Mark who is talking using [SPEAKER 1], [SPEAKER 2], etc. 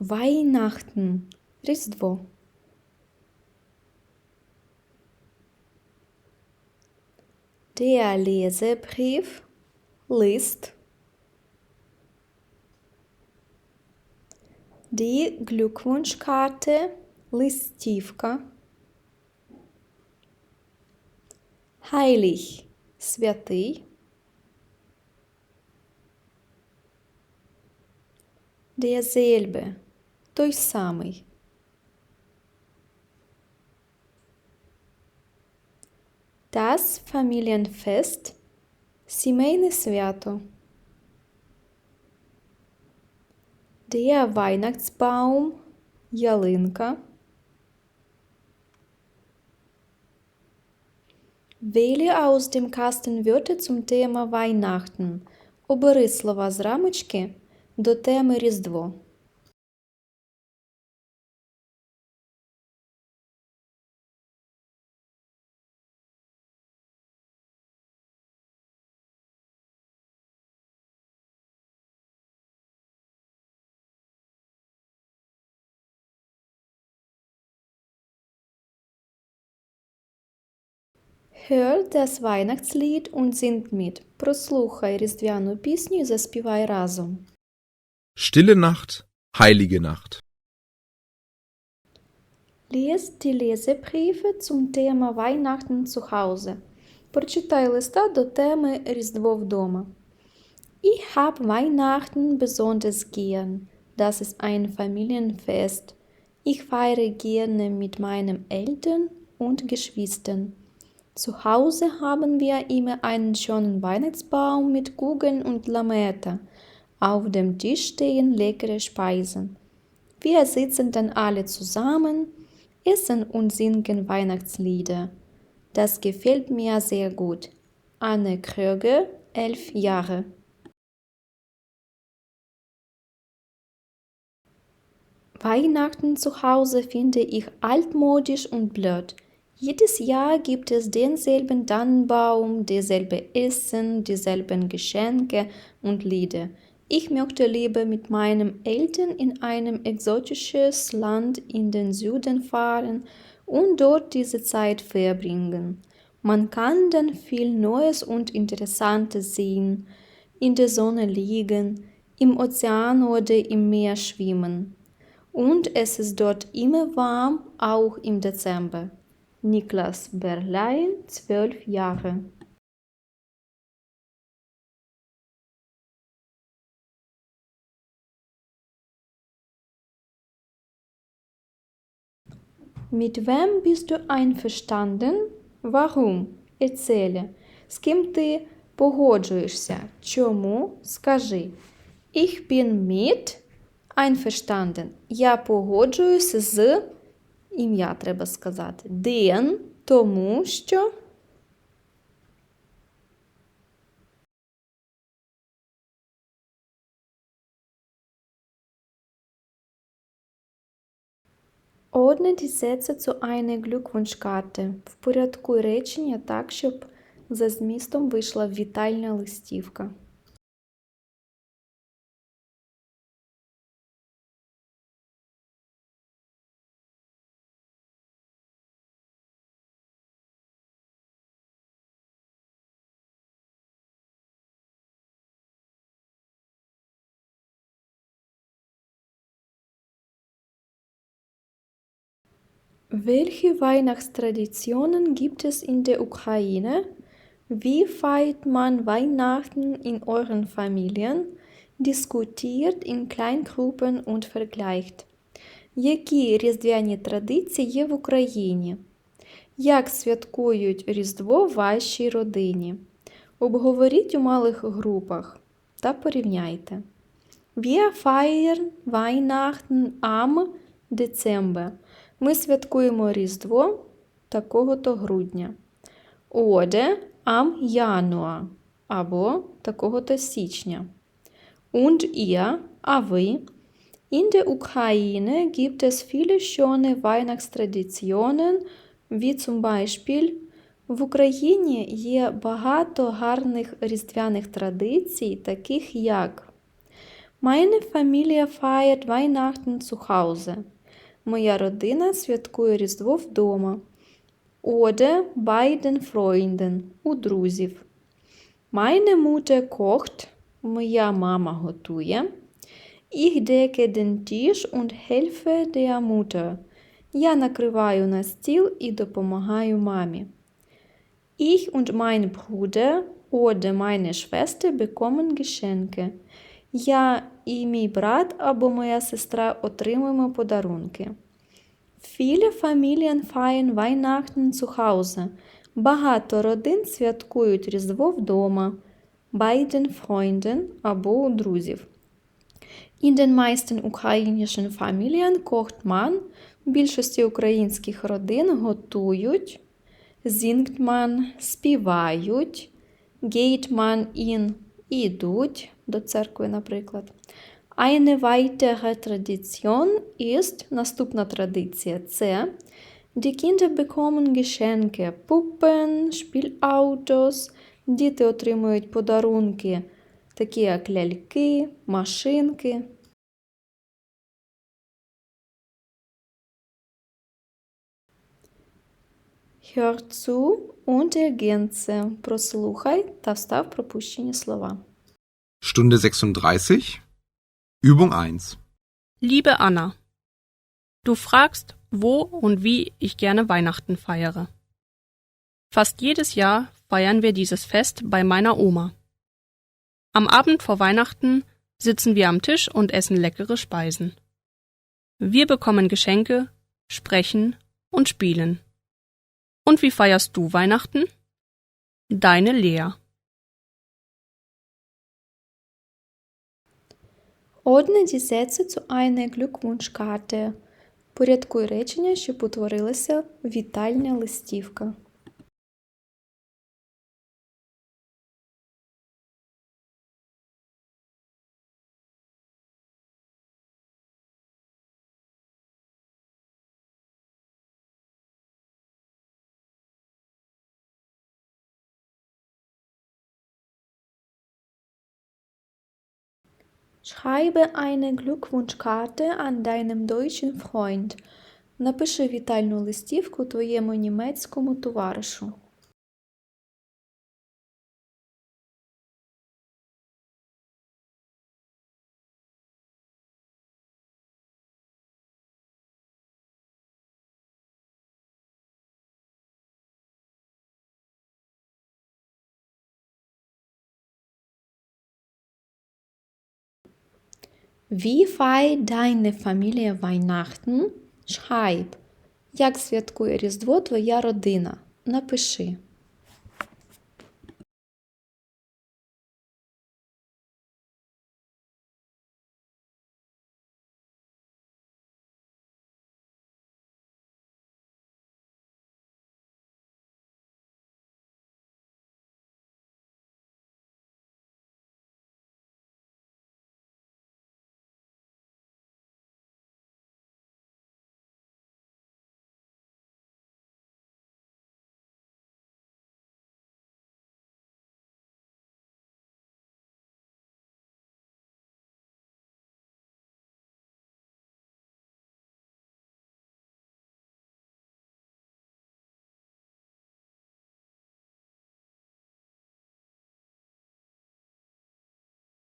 [SPEAKER 1] Weihnachten – Різдво. Der Lesebrief – Лист. Die Glückwunschkarte – Листівка. Heilig – святий. Derselbe – Той самий. Das Familienfest – сімейне свято. Der Weihnachtsbaum – ялинка. Wähle aus dem Kasten Wörter zum Thema Weihnachten. Обери слова з рамочки до теми Різдво. Hör das Weihnachtslied und sing mit. Прослухай різдвяну пісню і заспівай разом.
[SPEAKER 2] Stille Nacht, heilige Nacht.
[SPEAKER 1] Lies die Lesebriefe zum Thema Weihnachten zu Hause. Прочитай листа до теми Різдво вдома. Ich hab Weihnachten besonders gern. Das ist ein Familienfest. Ich feiere gerne mit meinen Eltern und Geschwistern. Zu Hause haben wir immer einen schönen Weihnachtsbaum mit Kugeln und Lametta. Auf dem Tisch stehen leckere Speisen. Wir sitzen dann alle zusammen, essen und singen Weihnachtslieder. Das gefällt mir sehr gut. Anne Kröger, elf Jahre. Weihnachten zu Hause finde ich altmodisch und blöd. Jedes Jahr gibt es denselben Tannenbaum, dieselbe Essen, dieselben Geschenke und Lieder. Ich möchte lieber mit meinen Eltern in ein exotisches Land in den Süden fahren und dort diese Zeit verbringen. Man kann dann viel Neues und Interessantes sehen, in der Sonne liegen, im Ozean oder im Meer schwimmen. Und es ist dort immer warm, auch im Dezember. Niklas Berlein, zwölf Jahre. Mit wem bist du einverstanden? Warum? Erzähle. З ким ти погоджуєшся? Чому? Скажи. Ich bin mit einverstanden. Я погоджуюся з ім'я треба сказати. Den, тому що. Ordne die Sätze zu einer. Впорядкуй речення так, щоб за змістом вийшла вітальна листівка. Welche Weihnachtstraditionen gibt es in der Ukraine? Wie feiert man Weihnachten in euren Familien? Diskutiert in Kleingruppen und vergleicht. Які різдвяні традиції є в Україні? Як святкують Різдво в вашій родині? Обговоріть у малих групах та порівняйте. Wir feiern Weihnachten am Dezember. Ми святкуємо Різдво такого-то грудня. Oder am Januar або такого-то січня. Und ihr, а ви. In der Ukraine gibt es viele schöne Weihnachtstraditionen, wie zum Beispiel в Україні є багато гарних різдвяних традицій, таких як Meine Familie feiert Weihnachten zu Hause. Моя родина святкує Різдво вдома. Freunden у друзів. Meine Mutter kocht. Моя мама готує. Ich decke den Tisch und helfe der Mutter. Я накриваю на стіл і допомагаю мамі. Ich und mein Bruder oder meine Schwester bekommen Geschenke. Я і мій брат або моя сестра отримуємо подарунки. Viele Familien feiern Weihnachten zu. Багато родин святкують Різдво вдома. Bei den або у друзів. In den meisten ukrainischen man. В більшості українських родин готують. Singt співають. Geht man ідуть до церкви, наприклад. Eine weitere Tradition ist – наступна традиція – це Die Kinder bekommen Geschenke, Puppen, Spielautos. Діти отримують подарунки, такі як ляльки, машинки. Hör zu und ergänze. Прослухай та встав пропущені слова.
[SPEAKER 2] Stunde 36. Übung 1.
[SPEAKER 3] Liebe Anna, du fragst, wo und wie ich gerne Weihnachten feiere. Fast jedes Jahr feiern wir dieses Fest bei meiner Oma. Am Abend vor Weihnachten sitzen wir am Tisch und essen leckere Speisen. Wir bekommen Geschenke, sprechen und spielen. Und wie feierst du Weihnachten? Deine Lea.
[SPEAKER 1] Одне die zu eine Glückwunschkarte. Порядкуй речення, щоб утворилася вітальня листівка. Schreibe eine Glückwunschkarte an deinem deutschen Freund. Напиши вітальну листівку твоєму німецькому товаришу. Wie feiert deine Familie Weihnachten? Schreib. Як святкує Різдво твоя родина? Напиши.